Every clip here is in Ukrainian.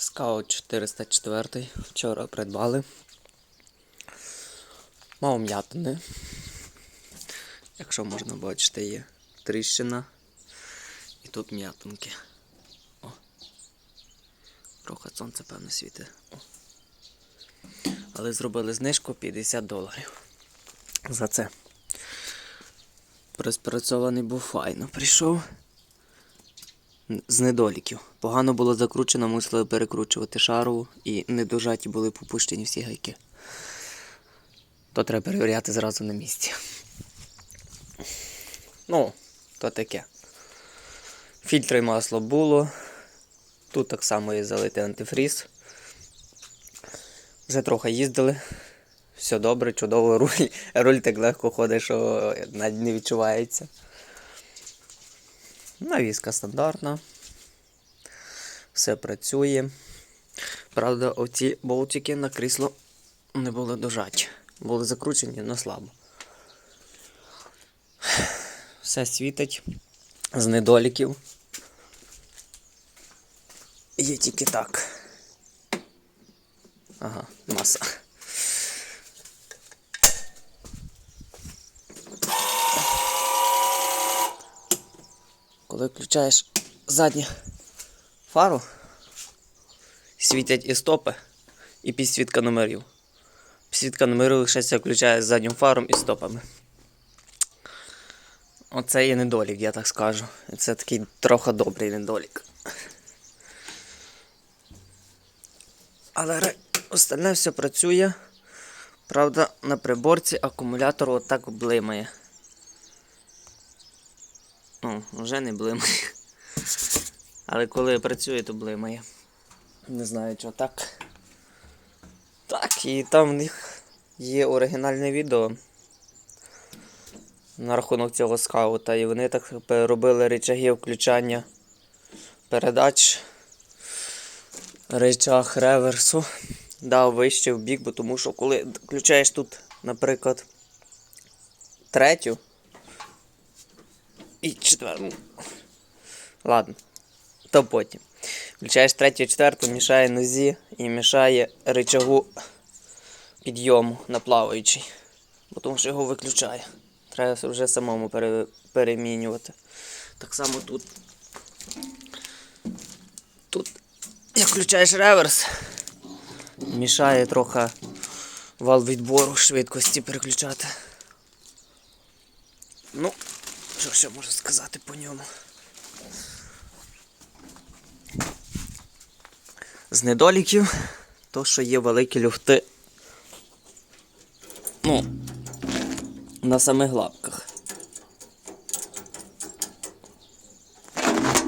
Скаут 404 вчора придбали. Мав м'ятини. Якщо можна бачити, є тріщина. І тут м'ятинки. О. Трохи сонце, певно, світить. О. Але зробили знижку 50 доларів. За це. Розпрацьований був файно. Прийшов з недоліків. Погано було закручено, мусили перекручувати шарову і недожаті були попущені всі гайки. То треба перевіряти зразу на місці. Ну, то таке. Фільтри і масло було. Тут так само є залитий антифріз. Вже трохи їздили. Все добре, чудово, руль, руль так легко ходить, що навіть не відчувається. Навіска стандартна. Все працює. Правда, оці болтики на крісло не були дожаті. Були закручені, але слабо. Все світить з недоліків. Є тільки так. Ага, маса. Коли включаєш задню фару, світять і стопи, і підсвітка номерів. Підсвітка номерів лише включає з заднім фаром і стопами. Оце є недолік, я так скажу. Це такий трохи добрий недолік. Але остальне все працює. Правда, на приборці акумулятор отак блимає. Ну, вже не блимає. Але коли працює, то блимає. Не знаю, що так. Так, і там в них є оригінальне відео на рахунок цього скаута. І вони так робили рычаги включання передач. Рычаг реверсу. Дав вище в бік, бо тому що коли включаєш тут, наприклад, третю і четверту. Ладно, то потім. Включаєш третю і четверту, мішає нозі і мішає рычагу підйому на плаваючий. Бо тому що його виключає. Треба вже самому пере, перемінювати. Так само тут. Тут, як включаєш реверс, мішає трохи вал відбору швидкості переключати. Ну, що ще можу сказати по ньому? З недоліків, то що є великі люфти. Ну, на самих лапках.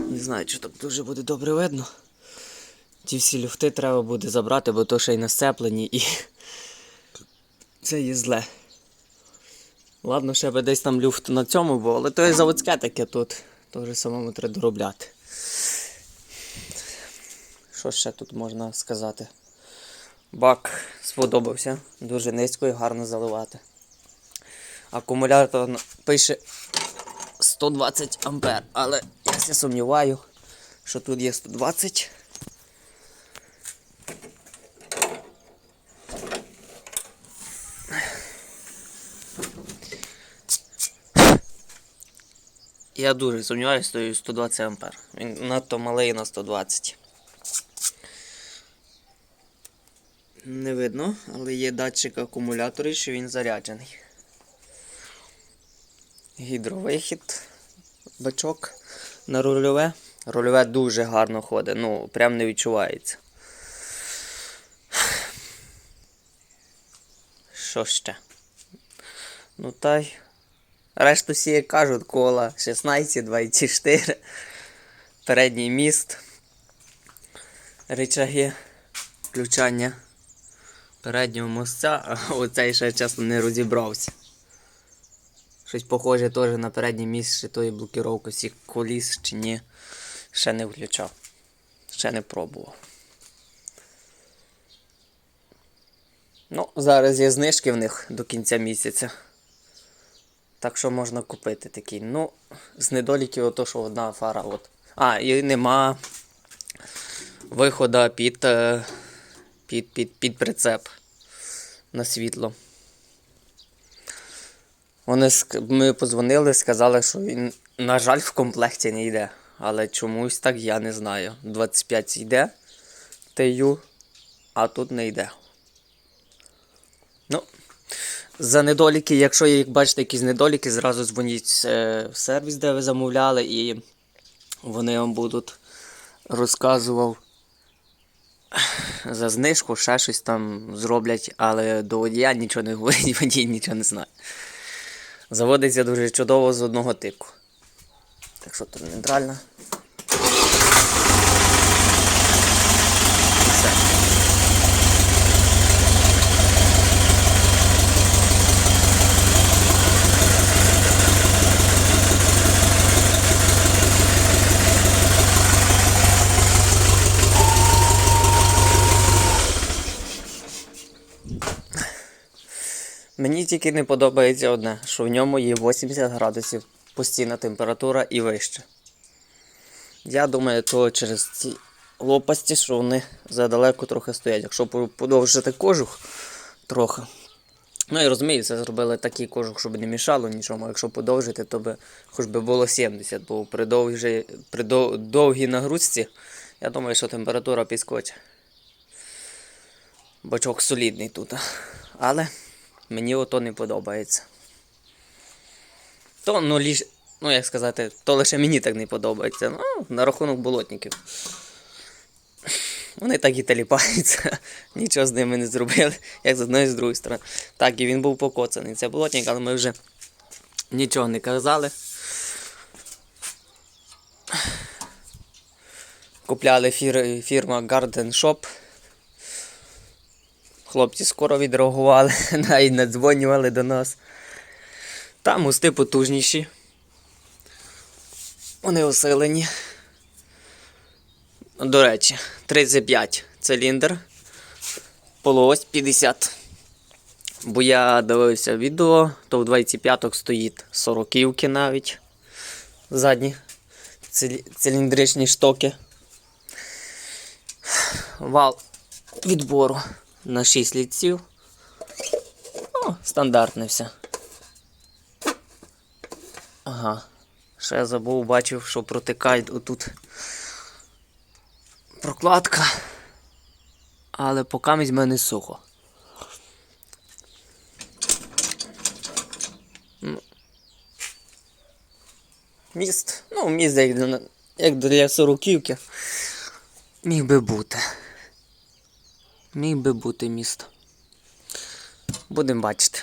Не знаю, чи так дуже буде добре видно. Ті всі люфти треба буде забрати, бо то ще й на сцеплені і це є зле. Ладно, ще би десь там люфт на цьому був, але то є заводське таке тут. Теж самому треба доробляти. Що ще тут можна сказати? Бак сподобався, дуже низько і гарно заливати. Акумулятор пише 120 ампер, але я сумніваю, що тут є 120. Я дуже сумніваюся, що 120 ампер. Він надто малий на 120. Не видно, але є датчик акумулятора, що він заряджений. Гідровихід, бачок на рульове. Рульове дуже гарно ходить, ну, прям не відчувається. Що ще? Ну та й. Решту всі кажуть, кола 16, 24. Передній міст. Ричаги включання переднього мостця, оцей ще чесно не розібрався. Щось похоже теж на передній міст, чи то є блокіровка всіх коліс, чи ні. Ще не включав. Ще не пробував. Ну, зараз є знижки в них до кінця місяця. Так що можна купити такий. Ну, з недоліків ото, що одна фара от. А, і нема виходу під, е, під, під, під прицеп на світло. Вони ми позвонили, сказали, що він, на жаль, в комплекті не йде. Але чомусь так я не знаю. 25 йде ТЮ, а тут не йде. Ну, за недоліки, якщо як бачите якісь недоліки, зразу дзвоніть е, в сервіс, де ви замовляли, і вони вам будуть розказував за знижку, ще щось там зроблять, але до водія нічого не говорить, водій нічого не знає. Заводиться дуже чудово з одного тику. Так що тут нейтральна. І все. Мені тільки не подобається одне, що в ньому є 80 градусів постійна температура і вище. Я думаю, то через ці лопасті, що вони задалеко трохи стоять. Якщо подовжити кожух трохи. Ну і розумію, це зробили такий кожух, щоб не мішало нічому. Якщо подовжити, то би хоч би було 70, бо при, довгій, при довгій нагрузці, я думаю, що температура підскочить. Бочок солідний тут. Але мені ото не подобається. То, ну, ліж, ну як сказати, то лише мені так не подобається. Ну, на рахунок болотників. Вони так і таліпаються. Нічого з ними не зробили, як з одної, з другої сторони. Так, і він був покоцаний. Це болотник, але ми вже нічого не казали. Купляли фір, фірма Garden Shop. Хлопці скоро відреагували, навіть надзвонювали до нас. Там мости потужніші. Вони усилені. До речі, 35 циліндр. Полуось 50. Бо я дивився відео, то в 25 стоїть 40 навіть. Задні цилі- циліндричні штоки. Вал відбору на 6 літців. О, стандартне все. Ага. Ще я забув, бачив, що протикає отут прокладка. Але поки з мене сухо. Ну. Міст. Ну, міст як для сороківки. Міг би бути. Міг би бути міст. Будемо бачити.